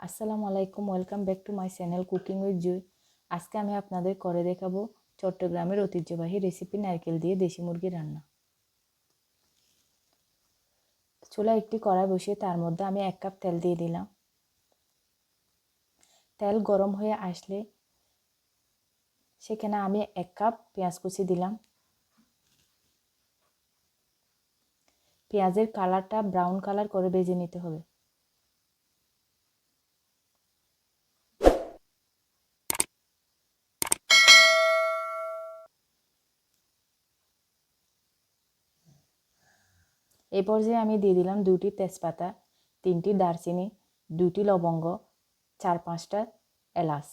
আসসালামু আলাইকুম, welcome back to my channel cooking with Jui. আজকে আমি আপনাদের করে দেখাবো চট্টগ্রামের ঐতিহ্যবাহী রেসিপি নারকেল দিয়ে দেশি মুরগি রান্না। চুলা একটি কড়াই বসিয়ে তার মধ্যে আমি এক কাপ তেল দিয়ে দিলাম। তেল গরম হয়ে আসলে সেখানে আমি এক কাপ পেঁয়াজ কুচি দিলাম। পেঁয়াজের কালারটা ব্রাউন কালার করে বেজে নিতে হবে। এই পর্যায়ে আমি দিয়ে দিলাম দুটি তেজপাতা, তিনটি দারচিনি দুটি লবঙ্গ, চার পাঁচটা এলাচ।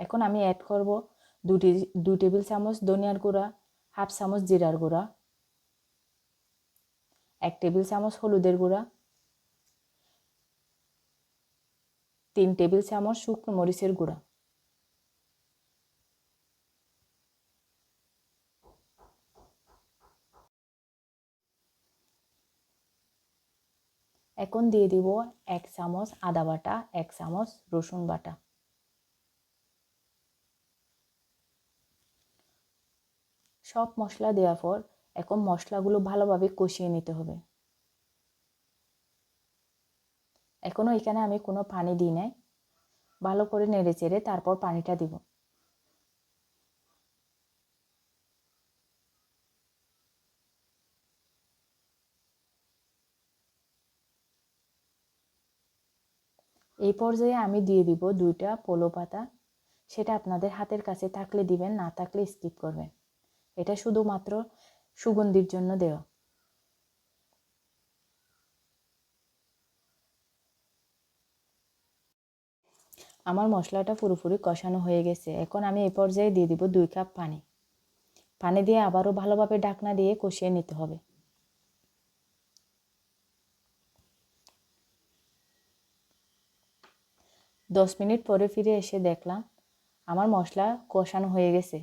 এখন আমি অ্যাড করব দুটি দু টেবিল চামচ ধনিয়ার গুঁড়া, হাফ চামচ জিরার গুঁড়া, এক টেবিল চামচ হলুদের গুঁড়া, তিন টেবিল চামচ শুকনো মরিচের গুঁড়া। এখন দিয়ে দিব এক চামচ আদা বাটা, এক চামচ রসুন বাটা। সব মশলা দেওয়ার পর এখন মশলাগুলো ভালোভাবে কষিয়ে নিতে হবে। এখনও এখানে আমি কোনো পানি দিই নাই। ভালো করে নেড়ে চেড়ে তারপর পানিটা দিব। এই পর্যায়ে আমি দিয়ে দিব দুইটা পোলো পাতা। সেটা আপনাদের হাতের কাছে থাকলে দিবেন, না থাকলে স্কিপ করবেন। এটা শুধুমাত্র সুগন্ধির জন্য দেওয়া। আমার মশলাটা পুরোপুরি কষানো হয়ে গেছে। এখন আমি এই পর্যায়ে দিয়ে দিব দুই কাপ পানি। পানি দিয়ে আবারও ভালোভাবে ডাকনা দিয়ে কষিয়ে নিতে হবে। দশ মিনিট পরে ফিরে এসে দেখলাম, আমার মশলা কষানো হয়ে গেছে।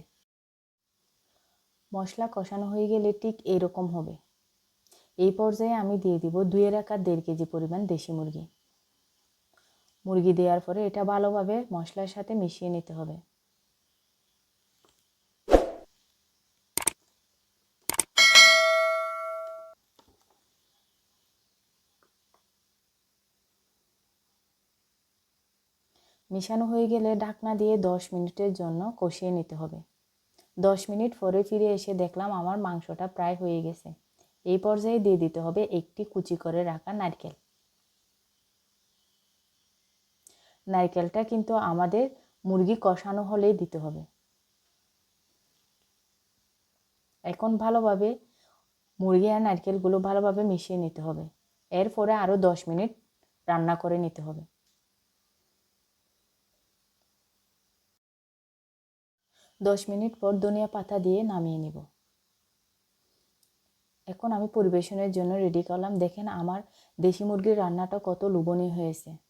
মশলা কষানো হয়ে গেলে ঠিক এরকম হবে। এই পর্যায়ে আমি দিয়ে দিব দুইয়ের একা দেড় কেজি পরিমাণ দেশি মুরগি। মুরগি দেওয়ার পরে এটা ভালোভাবে মশলার সাথে মিশিয়ে নিতে হবে। মিশানো হয়ে গেলে ঢাকনা দিয়ে দশ মিনিটের জন্য কষিয়ে নিতে হবে। দশ মিনিট পরে ফিরে এসে দেখলাম আমার মাংসটা প্রায় হয়ে গেছে। এই পর্যায়ে দিয়ে দিতে হবে একটি কুচি করে রাখা নারকেল। নারকেলটা কিন্তু আমাদের মুরগি কষানো হলেই দিতে হবে। এখন ভালোভাবে মুরগি আর নারকেলগুলো ভালোভাবে মিশিয়ে নিতে হবে। এরপরে আরও দশ মিনিট রান্না করে নিতে হবে। দশ মিনিট পর ধনিয়া পাতা দিয়ে নামিয়ে নিব। এখন আমি পরিবেশনের জন্য রেডি করলাম। দেখেন আমার দেশি মুরগির রান্নাটা কত লোভনীয় হয়েছে।